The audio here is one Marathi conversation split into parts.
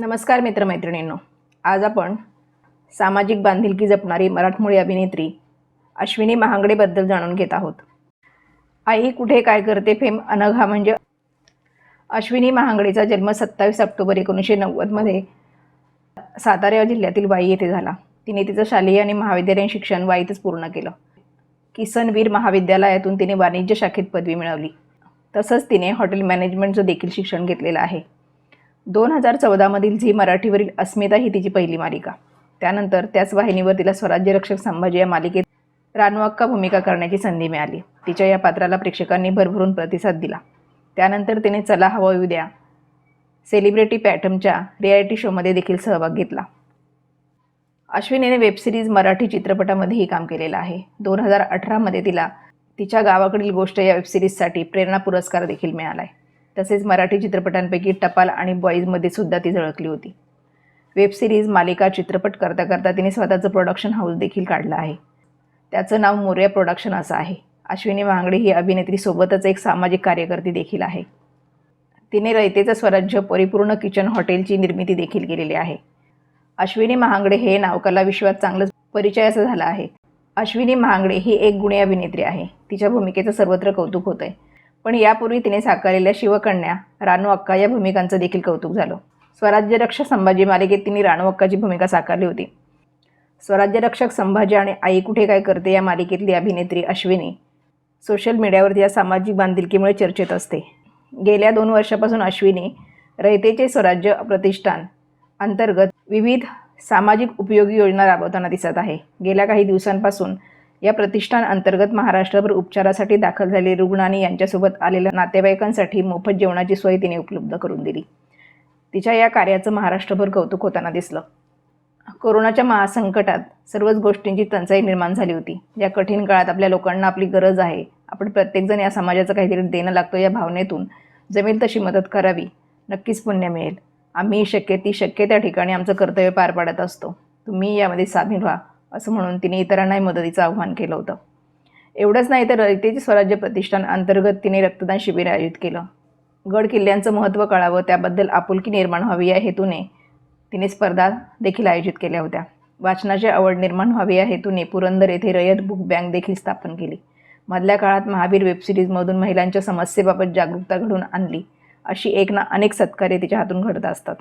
नमस्कार मित्रमैत्रिणींनो. आज आपण सामाजिक बांधिलकी जपणारी मराठमोळी अभिनेत्री अश्विनी महांगडेबद्दल जाणून घेत आहोत. आई कुठे काय करते फेम अनघा म्हणजे? अश्विनी महांगडेचा जन्म सत्तावीस ऑक्टोबर एकोणीसशे नव्वदमध्ये सातारा जिल्ह्यातील वाई येथे झाला. तिने तिचं शालेय आणि महाविद्यालयीन शिक्षण वाईतच पूर्ण केलं. किसनवीर महाविद्यालयातून तिने वाणिज्य शाखेत पदवी मिळवली. तसंच तिने हॉटेल मॅनेजमेंटचं देखील शिक्षण घेतलेलं आहे. दोन हजार चौदामधील झी मराठीवरील अस्मिता ही तिची पहिली मालिका. त्यानंतर त्याच वाहिनीवर तिला स्वराज्य रक्षक संभाजी या मालिकेत रानवाक्का भूमिका करण्याची संधी मिळाली. तिच्या या पात्राला प्रेक्षकांनी भरभरून प्रतिसाद दिला. त्यानंतर तिने चला हवा येऊ द्या सेलिब्रिटी पॅटमच्या रियालिटी शोमध्ये देखील सहभाग घेतला. अश्विनीने वेबसिरीज मराठी चित्रपटामध्येही काम केलेलं आहे. दोन हजार अठरामध्ये तिला तिच्या गावाकडील गोष्ट या वेबसिरीजसाठी प्रेरणा पुरस्कार देखील मिळाला आहे तसेच मराठी चित्रपटांपैकी टपाल आणि बॉईजमध्ये सुद्धा ती झळकली होती. वेबसिरीज मालिका चित्रपट करता करता तिने स्वतःचं प्रोडक्शन हाऊस देखील काढलं आहे. त्याचं नाव मोर्या प्रोडक्शन असं आहे. अश्विनी महांगडे ही अभिनेत्रीसोबतच एक सामाजिक कार्यकर्ती देखील आहे. तिने रयतेचं स्वराज्य परिपूर्ण किचन हॉटेलची निर्मिती देखील केलेली आहे. अश्विनी महांगडे हे नाव कला विश्वात चांगलंच परिचयाचं झालं आहे. अश्विनी महांगडे ही एक गुणी अभिनेत्री आहे. तिच्या भूमिकेचं सर्वत्र कौतुक होतं आहे पण यापूर्वी तिने साकारलेल्या शिवकन्या रानू अक्का या भूमिकांचं देखील कौतुक झालं. स्वराज्य रक्षक संभाजी मालिकेत तिने रानू अक्काची भूमिका साकारली होती. स्वराज्य रक्षक संभाजी आणि आई कुठे काय करते या मालिकेतली अभिनेत्री अश्विनी. सोशल मीडियावरती या सामाजिक बांधिलकीमुळे चर्चेत असते. गेल्या दोन वर्षापासून अश्विनी रयतेचे स्वराज्य प्रतिष्ठान अंतर्गत विविध सामाजिक उपयोगी योजना राबवताना दिसत आहे. गेल्या काही दिवसांपासून या प्रतिष्ठान अंतर्गत महाराष्ट्रभर उपचारासाठी दाखल झालेले रुग्ण आणि यांच्यासोबत आलेल्या नातेवाईकांसाठी मोफत जेवणाची सोय तिने उपलब्ध करून दिली. तिच्या या कार्याचं महाराष्ट्रभर कौतुक होताना दिसलं. कोरोनाच्या महासंकटात सर्वच गोष्टींची टंचाई निर्माण झाली होती. या कठीण काळात आपल्या लोकांना आपली गरज आहे आपण प्रत्येकजण या समाजाचं काहीतरी देणं लागतो या भावनेतून जमेल तशी मदत करावी. नक्कीच पुण्य मिळेल. आम्ही शक्य ती शक्य त्या ठिकाणी आमचं कर्तव्य पार पाडत असतो. तुम्ही यामध्ये सामील व्हा. असं म्हणून तिने इतरांनाही मदतीचं आव्हान केलं होतं. एवढंच नाही तर रयतेची स्वराज्य प्रतिष्ठान अंतर्गत तिने रक्तदान शिबिर आयोजित केलं. गड किल्ल्यांचं महत्त्व कळावं त्याबद्दल आपुलकी निर्माण व्हावी या हेतूने तिने स्पर्धा देखील आयोजित केल्या होत्या. वाचनाची आवड निर्माण व्हावी या हेतूने पुरंदर येथे रयत बुक बँक देखील स्थापन केली. मधल्या काळात महावीर वेबसिरीजमधून महिलांच्या समस्येबाबत जागरूकता घडून आणली. अशी एक ना अनेक सत्कार्य तिच्या हातून घडत असतात.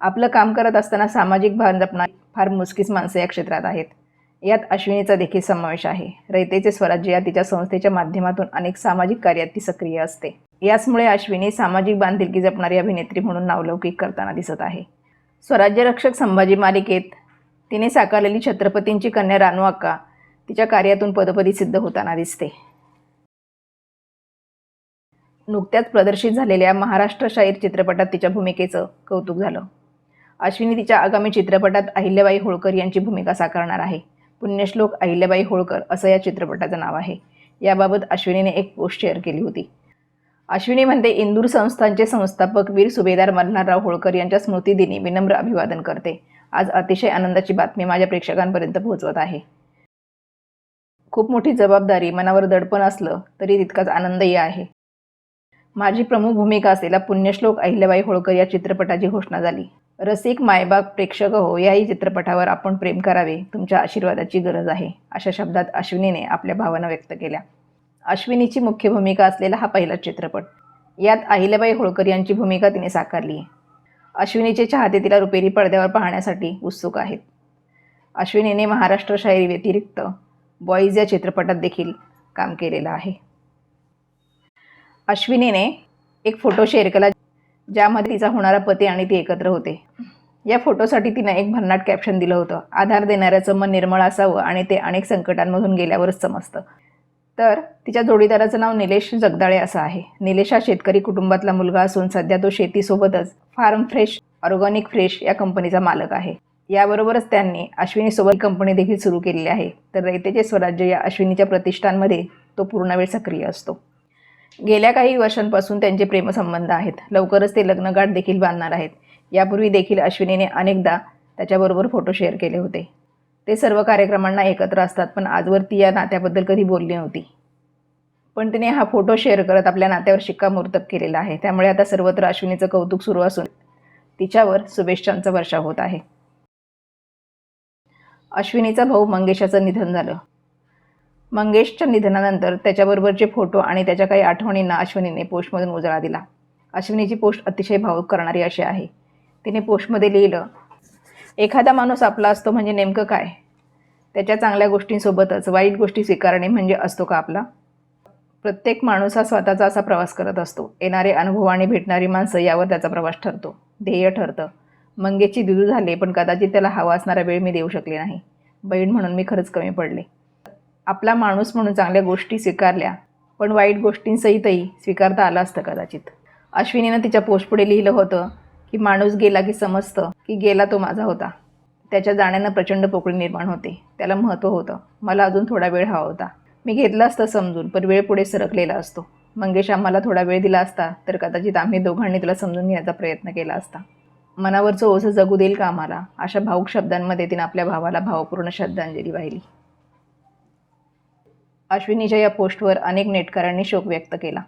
आपलं काम करत असताना सामाजिक भान जपणारी फार मुस्कीच माणसं या क्षेत्रात आहेत. यात अश्विनीचा देखील समावेश आहे. रयतेचे स्वराज्य या तिच्या संस्थेच्या माध्यमातून अनेक सामाजिक कार्यात ती सक्रिय असते. याचमुळे अश्विनी सामाजिक बांधिलकी जपणारी अभिनेत्री म्हणून नावलौकिक करताना दिसत आहे. स्वराज्य रक्षक संभाजी मालिकेत तिने साकारलेली छत्रपतींची कन्या रानू अक्का तिच्या कार्यातून पदपदी सिद्ध होताना दिसते. नुकत्याच प्रदर्शित झालेल्या महाराष्ट्र शाहीर चित्रपटात तिच्या भूमिकेचं कौतुक झालं. अश्विनी तिच्या आगामी चित्रपटात अहिल्याबाई होळकर यांची भूमिका साकारणार आहे. पुण्यश्लोक अहिल्याबाई होळकर असं या चित्रपटाचं नाव आहे. याबाबत अश्विनीने एक पोस्ट शेअर केली होती. अश्विनी म्हणते इंदूर संस्थांचे संस्थापक वीर सुभेदार मल्हारराव होळकर यांच्या स्मृतिदिनी विनम्र अभिवादन करते. आज अतिशय आनंदाची बातमी माझ्या प्रेक्षकांपर्यंत पोहोचवत आहे. खूप मोठी जबाबदारी मनावर दडपण असलं तरी तितकाच आनंदही आहे. माझी प्रमुख भूमिका असलेला पुण्यश्लोक अहिल्याबाई होळकर या चित्रपटाची घोषणा झाली. रसिक मायबाग प्रेक्षक हो याही चित्रपटावर आपण प्रेम करावे तुमच्या आशीर्वादाची गरज आहे अशा शब्दात अश्विनीने आपल्या भावना व्यक्त केल्या. अश्विनीची मुख्य भूमिका असलेला हा पहिला चित्रपट. यात अहिल्याबाई होळकर यांची भूमिका तिने साकारली. आहे अश्विनीचे चाहते तिला रुपेरी पडद्यावर पाहण्यासाठी उत्सुक आहेत. अश्विनीने महाराष्ट्र शायरी व्यतिरिक्त बॉईज या चित्रपटात देखील काम केलेलं आहे. अश्विनीने एक फोटो शेअर केला ज्यामध्ये तिचा होणारा पती आणि ती एकत्र होते. या फोटोसाठी तिनं एक भन्नाट कॅप्शन दिलं होतं. आधार देणाऱ्याचं मन निर्मळ असावं आणि ते अनेक संकटांमधून गेल्यावरच समजतं. तर तिच्या जोडीदाराचं नाव निलेश जगदाळे असं आहे. निलेश हा शेतकरी कुटुंबातला मुलगा असून सध्या तो शेतीसोबतच फार्म फ्रेश ऑर्गॅनिक फ्रेश या कंपनीचा मालक आहे. याबरोबरच त्यांनी अश्विनीसोबत कंपनी देखील सुरू केलेली आहे. तर रयतेचे स्वराज्य या अश्विनीच्या प्रतिष्ठानमध्ये तो पूर्ण वेळ सक्रिय असतो. गेल्या काही वर्षांपासून त्यांचे प्रेमसंबंध आहेत. लवकरच ते लग्नगाठ देखील बांधणार आहेत. यापूर्वी देखील अश्विनीने अनेकदा त्याच्याबरोबर फोटो शेअर केले होते. ते सर्व कार्यक्रमांना एकत्र असतात पण आजवर ती या नात्याबद्दल कधी बोलली नव्हती. पण तिने हा फोटो शेअर करत आपल्या नात्यावर शिक्कामोर्तब केलेला आहे. त्यामुळे आता सर्वत्र अश्विनीचं कौतुक सुरू असून तिच्यावर शुभेच्छांचा वर्षाव होत आहे. अश्विनीचा भाऊ मंगेशाचं निधन झालं. मंगेशच्या निधनानंतर त्याच्याबरोबरचे फोटो आणि त्याच्या काही आठवणींना अश्विनीने पोस्टमधून उजाळा दिला. अश्विनीची पोस्ट अतिशय भावुक करणारी अशी आहे. तिने पोस्टमध्ये लिहिलं एखादा माणूस आपला असतो म्हणजे नेमकं काय? त्याच्या चांगल्या गोष्टींसोबतच वाईट गोष्टी स्वीकारणे म्हणजे असतो का आपला? प्रत्येक माणूस हा स्वतःचा असा प्रवास करत असतो. येणारे अनुभव आणि भेटणारी माणसं यावर त्याचा प्रवास ठरतो. ध्येय ठरतं. मंगेशची दिदू झाले पण कदाचित त्याला हवा असणारा वेळ मी देऊ शकले नाही. बहीण म्हणून मी खरंच कमी पडले. आपला माणूस म्हणून चांगल्या गोष्टी स्वीकारल्या पण वाईट गोष्टींसहितही स्वीकारता आलं असतं कदाचित. अश्विनीनं तिच्या पोस्टपुढे लिहिलं होतं की माणूस गेला की समजतं की गेला तो माझा होता. त्याच्या जाण्यानं प्रचंड पोकळी निर्माण होते. त्याला महत्त्व होतं मला अजून थोडा वेळ हवा होता. मी घेतला असतं समजून पण वेळ पुढे सरकलेला असतो. मंगेश आम्हाला थोडा वेळ दिला असता तर कदाचित आम्ही दोघांनी तुला समजून घेण्याचा प्रयत्न केला असता. मनावरचं ओझं जगू देईल का आम्हाला? अशा भाऊक शब्दांमध्ये तिनं आपल्या भावाला भावपूर्ण श्रद्धांजली वाहिली. अश्विनीच्या या पोस्टवर अनेक नेटकऱ्यांनी शोक व्यक्त केला.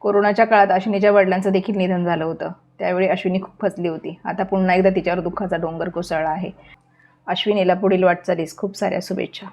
कोरोनाच्या काळात अश्विनीच्या वडिलांचं देखील निधन झालं होतं. त्यावेळी अश्विनी खूप फसली होती. आता पुन्हा एकदा तिच्यावर दुःखाचा डोंगर कोसळला आहे. अश्विनीला पुढील वाटचालीस खूप साऱ्या शुभेच्छा.